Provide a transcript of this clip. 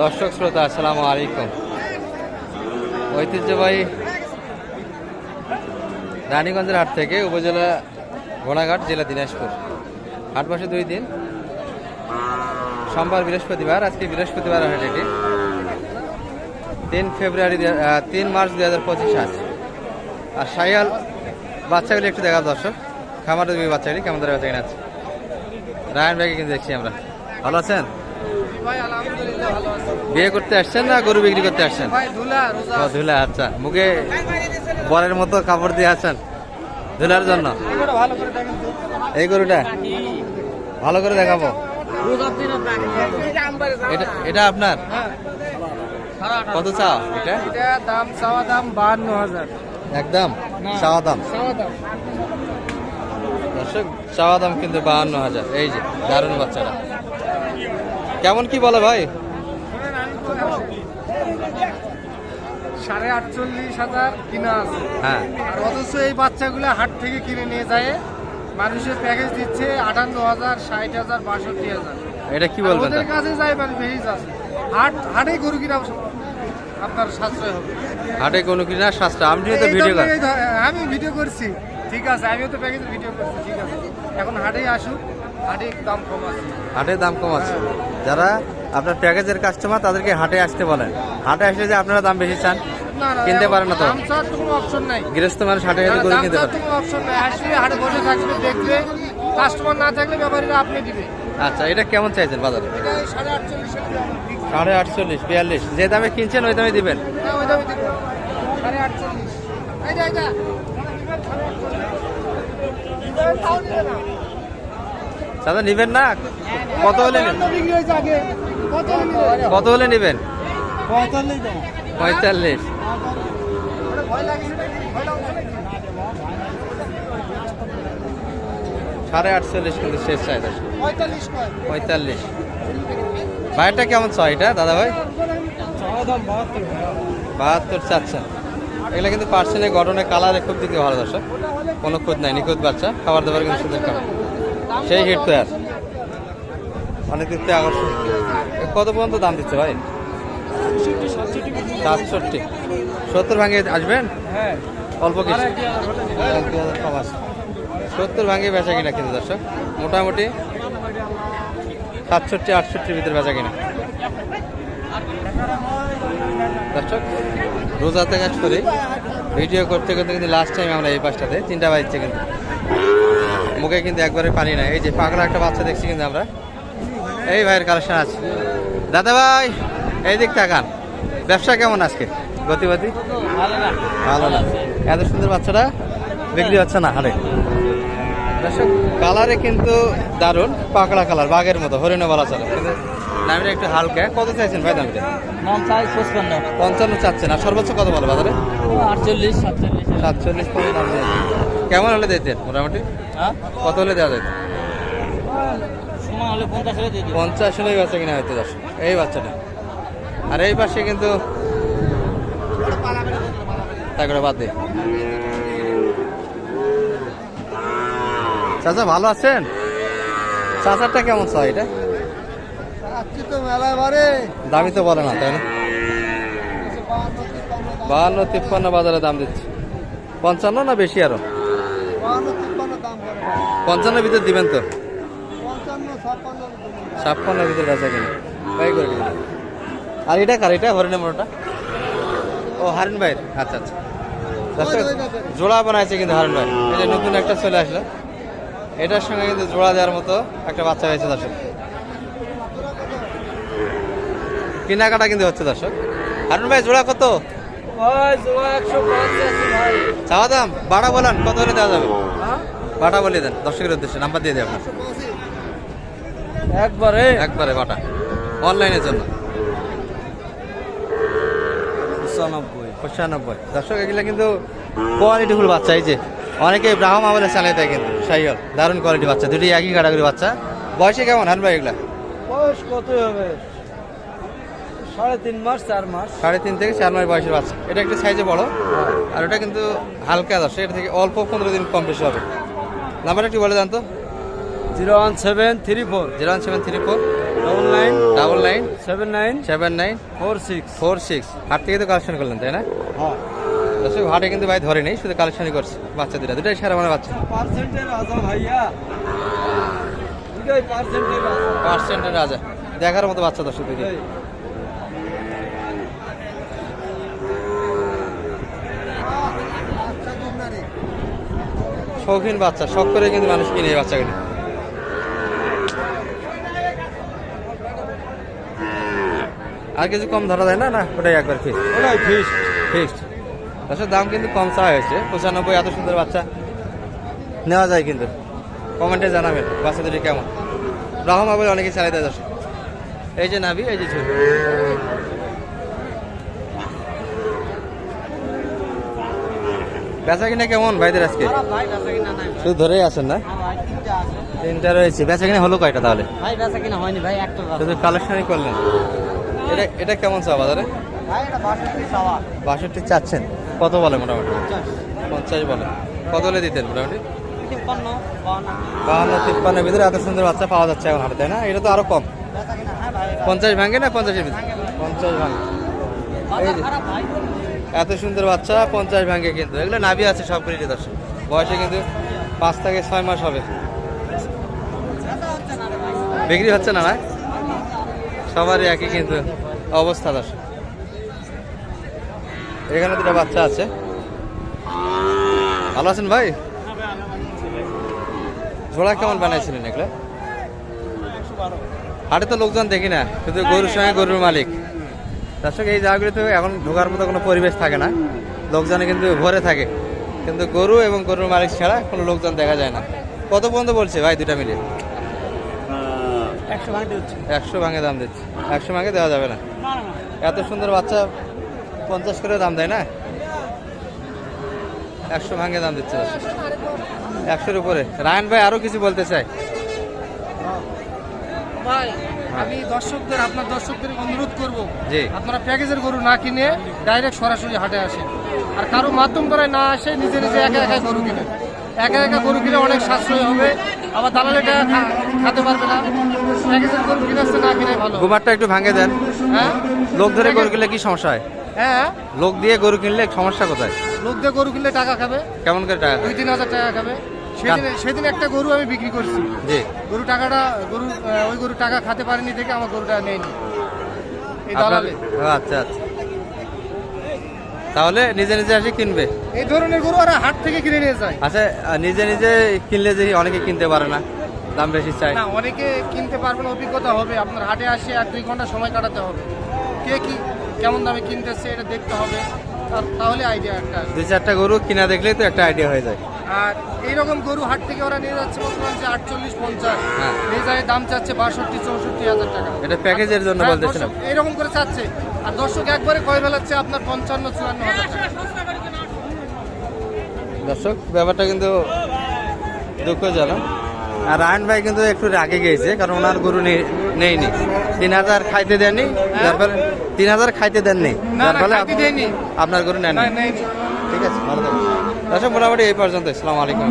দর্শক শ্রোতা, আসসালামু আলাইকুম। ঐতিহ্যবাহী রানীগঞ্জের হাট থেকে উপজেলা ঘোড়াঘাট, জেলা দিনাজপুর। হাট বসে দুই দিন। সোমবার বৃহস্পতিবার, আজকে বৃহস্পতিবার হাট এটি। তিন ফেব্রুয়ারি তিন মার্চ দুই হাজার পঁচিশ আজ। আর সাইয়াল বাচ্চাগুলি একটু দেখা দর্শক। খামারে বাচ্চাগুলি কেমন ধরে বাচ্চা আছে? রায়ন ব্যাগে কিন্তু দেখছি আমরা। ভালো আছেন? বিয়ে করতে আসছেন না গরু বিক্রি করতে আসছেন? ধুলা ও ধুলা আচ্ছা। মুখে বরের মতো কাপড় দিয়ে আছেন ধুলার জন্য? এগুলো ভালো করে দেখেন তো। এই গরুটা? ভালো করে দেখাবো। এটা এটা আপনার? কত চাও এটা? এটা দাম চাওয়া দাম বাহান্ন হাজার। একদম? চাওয়া দাম? চাওয়া দর্শক চাওয়া দাম কিন্তু বাহান্ন হাজার। এই যে দারুণ বাচ্চাটা। কেমন কি বলে ভাই? সাড়ে আটচল্লিশ হাজার কিনা আছে। হ্যাঁ। আর অথচ এই বাচ্চাগুলো হাট থেকে কিনে নিয়ে যায়। মানুষের প্যাকেজ দিচ্ছে আটান্ন হাজার ষাট হাজার বাষট্টি হাজার। এটা কি বলবেন ওদের কাছে যাই মানে ভেরিজ আছে। হাট হাটে গরু কিনা আপনার সাশ্রয় হবে। হাটে কোনো কিনা সাতটা আমি তো ভিডিও আমি ভিডিও করছি। ঠিক আছে আমিও তো প্যাকেজে ভিডিও করছি। ঠিক আছে। এখন হাটেই আসুক। হাটে দাম কম আছে। হাটে যারা আপনার প্যাকেজের কাস্টমার তাদেরকে হাটে আসতে বলেন। হাটে আসলে যে আপনারা দাম বেশি চান কিনতে পারে না তো? গৃহস্থ মানুষ হাটে গরু দাম কিনতে পারে। হাটে বসে থাকবে দেখবে। কাস্টমার না থাকলে ব্যাপারীরা আপনি দিবে। আচ্ছা এটা কেমন চাইছেন বাজারে? সাড়ে আটচল্লিশ বিয়াল্লিশ। যে দামে কিনছেন ওই দামে দিবেন। ওই সাড়ে আটচল্লিশ এই যা এই যা দাদা নিবেন না? কত হলে কত হলে নেবেন? পঁয়তাল্লিশ? সাড়ে আটচল্লিশ কিন্তু শেষ চাই দশ পঁয়তাল্লিশ। ভাইটা কেমন চাই এটা, দাদা ভাই? বাহাত্তর, চাচ্ছেন। এগুলো কিন্তু পার্সেন্টের গঠনে কালারে খুব দিকে ভালো দর্শক। কোনো খুদ নাই, নিখুঁত বাচ্চা। খাবার দাবার কিন্তু সুন্দর খাবার। সেই হিট তো আর। অনেক দিক থেকে আকর্ষণ কত পর্যন্ত দাম দিচ্ছে ভাই? সাতষট্টি। সত্তর ভাঙে আসবেন হ্যাঁ। অল্প কিছু। সত্তর ভাঙে বেচা কিনা কিন্তু দর্শক। মোটামুটি সাতষট্টি আটষট্টির ভিতরে বেচা কিনা। দর্শক রোজাতে কাজ করি ভিডিও করতে করতে কিন্তু লাস্ট টাইম আমরা এই পাশটাতে তিনটা বাজছে কিন্তু। মুখে কিন্তু একবারে পানি নাই। এই যে পাগলা একটা বাচ্চা দেখছি কিন্তু আমরা। এই ভাইয়ের কালেকশন আছে। দাদা ভাই এই দিক তাকান। ব্যবসা কেমন আজকে? গতিপতি ভালো না। এত সুন্দর বাচ্চাটা বিক্রি হচ্ছে না হারে। দর্শক কালারে কিন্তু দারুণ পাকড়া কালার বাঘের মতো হরিণ বলা চলে। কিন্তু দামটা একটু হালকা। কত চাইছেন ভাই দামটা? পঞ্চান্ন চাচ্ছেন। আর সর্বোচ্চ কত বলো বাজারে? আটচল্লিশ সাতচল্লিশ। সাতচল্লিশ কেমন হলে দিতেন মোটামুটি? হ্যাঁ? কত হলে দেওয়া যেত? পঞ্চাশ হলেই বাচ্চা কিনা হইতে দশ এই বাচ্চাটা। আর এই পাশে কিন্তু তাই করে বাদ দে। চাচা ভালো আছেন? চাচারটা কেমন চাই এটা? দামি তো বলে না তাই না? বাহান্ন তিপ্পান্ন বাজারে দাম দিচ্ছে। পঞ্চান্ন না বেশি আরও বাহান্ন তিপ্পান্ন দাম করে পঞ্চান্ন ভিতর দিবেন তো? ছাপ্পান্ন ভিতরে বেচা কিনা। করে আর এটা কার? এটা হরিণের মোটা ও হারিন ভাইয়ের। আচ্ছা আচ্ছা। জোড়া বানাইছে কিন্তু হারিন ভাই। এই যে নতুন একটা চলে আসলো। এটার সঙ্গে কিন্তু জোড়া দেওয়ার মতো একটা বাচ্চা হয়েছে দর্শক। কেনাকাটা কিন্তু হচ্ছে দর্শক। হারুন ভাই জোড়া কত? চাওয়া দাম? বাড়া বলেন কত হলে দেওয়া যাবে? বাটা বলে দেন দর্শকের উদ্দেশ্যে নাম্বার দিয়ে দেন আপনার। একবারে? একবারে বাটা। অনলাইনের জন্য। পঁচানব্বই। পঁচানব্বই। দর্শক এগুলো কিন্তু বাচ্চা এই যে। অনেকে ব্রাহ্ম আমাদের চালিয়ে দেয় কিন্তু সাইকেল। দারুণ কোয়ালিটি বাচ্চা দুটি একই ক্যাটাগরি বাচ্চা। বয়সে কেমন হান ভাই এগুলা? বয়স কত হবে? সাড়ে তিন মাস চার মাস। সাড়ে তিন থেকে চার মাস বয়সের বাচ্চা। এটা একটু সাইজে বড় আর ওটা কিন্তু হালকা দর্শক এটা থেকে অল্প পনেরো দিন কম বেশি হবে। নাম্বার একটু বলে দেন তো। Zero one seven three four. Zero one seven three four. Double nine double nine seven nine seven nine four six. Four six. হাট থেকে তো কালেকশন করলেন তাই না? দর্শক হাটে কিন্তু ভাই ধরে নেই শুধু কালেকশনই করছে বাচ্চা দুটা দুটাই সারা মানে বাচ্চা। পার্সেন্টের রাজা ভাইয়া। দুটাই পার্সেন্টের রাজা। দেখার মতো বাচ্চা দর্শক শৌখিন বাচ্চা শখ করে কিন্তু মানুষ কিনে এই বাচ্চাগুলি। আর কিছু কম ধরা যায় না না? ওটাই একবার ফিক্স ওটাই ফিস ফিক্সড দশের দাম কিন্তু কম চাওয়া হয়েছে পঁচানব্বই এত সুন্দর বাচ্চা। নেওয়া যায় কিন্তু। কমেন্টে জানাবেন বাচ্চা দুটি কেমন। রহমা বলে অনেকে চালাই দেয় দর্শক। এই যে নাবি এই যে ঝুল। বেচা কিনা কেমন ভাইদের আজকে? শুধু ধরেই আছেন না? হ্যাঁ তিনটা রয়েছে। বেচা কিনা হলো কয়টা তাহলে? ভাই বেচা কিনা হয়নি ভাই একটা শুধু কালেকশনই করলেন। এটা এটা কেমন চা বাজারে? বাষট্টি চাচ্ছেন। কত বলে মোটামুটি? পঞ্চাশ। বলে। কত হলে দিতেন মোটামুটি? বাহান্ন। তিপ্পান্নের ভিতরে এত সুন্দর বাচ্চা পাওয়া যাচ্ছে এখন হাটে তাই না? এটা তো আরও কম। হ্যাঁ পঞ্চাশ ভাঙে না পঞ্চাশের ভিতরে? পঞ্চাশ ভাঙে। এত সুন্দর বাচ্চা, পঞ্চাশ ভাঙে কিন্তু। এগুলো নাভি আছে সব করে দর্শক বয়সে কিন্তু পাঁচ থেকে ছয় মাস হবে। বিক্রি হচ্ছে না না? সবারই একই কিন্তু অবস্থা দর্শক। এখানে দুটো বাচ্চা আছে। ভালো আছেন ভাই? ঝোড়া কেমন বানাইছিলেন এগুলো? হাটে তো লোকজন দেখি না, শুধু গরুর সঙ্গে গরুর মালিক। দর্শক এই জায়গাগুলিতে এখন ঢোকার মতো কোনো পরিবেশ থাকে না। লোকজনে কিন্তু ভরে থাকে। কিন্তু গরু এবং গরুর মালিক ছাড়া কোনো লোকজন দেখা যায় না। কত পর্যন্ত বলছে ভাই দুটা মিলে একশো ভাঙে দাম দিচ্ছে। একশো ভাঙে দেওয়া যাবে না। এত সুন্দর বাচ্চা পঞ্চাশ করে দাম দেয় না? একশো ভাঙে দাম দিচ্ছে। একশোর উপরে। রায়ন ভাই আরও কিছু বলতে চাই ভাই আমি দর্শকদের আপনার দর্শকদের অনুরোধ করব জি। আপনারা প্যাকেজের গরু না কিনে ডাইরেক্ট সরাসরি হাটে আসেন। আর কারও মাধ্যম করে না আসে নিজে নিজে একা একা গরু কিনে। একা একা গরু কিনে অনেক সাশ্রয় হবে আবার দালালে টাকা খাতে পারবে না। প্যাকেজের গরু কিনে আসতে না কিনে ভালো। গোবারটা একটু ভাঙে দেন। হ্যাঁ? লোক ধরে গরু কিনলে কি সমস্যা হয়? হ্যাঁ? লোক দিয়ে গরু কিনলে সমস্যা কোথায়? লোক দিয়ে গরু কিনলে টাকা খাবে। কেমন করে টাকা দুই তিন হাজার টাকা খাবে। সেদিন সেদিন একটা গরু আমি বিক্রি করছি। জি। গরু টাকাটা গরু ওই গরু টাকা খাতে পারেনি দেখে আমার গরুটা নেয়নি। এই দালালে। আচ্ছা আচ্ছা। তাহলে নিজে নিজে এসে কিনবে? এই ধরনের গরু আর হাট থেকে কিনে নিয়ে যায়। আচ্ছা নিজে নিজে কিনলে যে অনেকে কিনতে পারে না দাম বেশি চাই না অনেকে কিনতে পারবেন অভিজ্ঞতা হবে। আপনার হাটে আসে এক দুই ঘণ্টা সময় কাটাতে হবে। কে কি কেমন দামে কিনতেছে এটা দেখতে হবে। তাহলে আইডিয়া একটা। দুই চারটা গরু কিনা দেখলেই তো একটা আইডিয়া হয়ে যায়। আর এইরকম গরু হাট থেকে ওরা নিয়ে যাচ্ছে বর্তমান যে আটচল্লিশ পঞ্চাশ। হ্যাঁ। নিয়ে যায় দাম চাচ্ছে বাষট্টি চৌষট্টি হাজার টাকা। এটা প্যাকেজের জন্য হ্যাঁ, বলতেছিলাম। এইরকম করে চাচ্ছে। আর দর্শক একবারে কয় বেলাচ্ছে আপনার পঞ্চান্ন চুয়ান্ন হাজার টাকা। দর্শক ব্যাপারটা কিন্তু দুঃখজনক। আর রায়ন ভাই কিন্তু একটু রাগে গিয়েছে কারণ ওনার গরু নেই- নেইনি তিন হাজার খাইতে দেননি। যার ফলে তিন হাজার খাইতে দেননি। আপনার গরু নেন ঠিক আছে ভালো থাকবেন। মোটামুটি এই পর্যন্ত। আসসালামু আলাইকুম।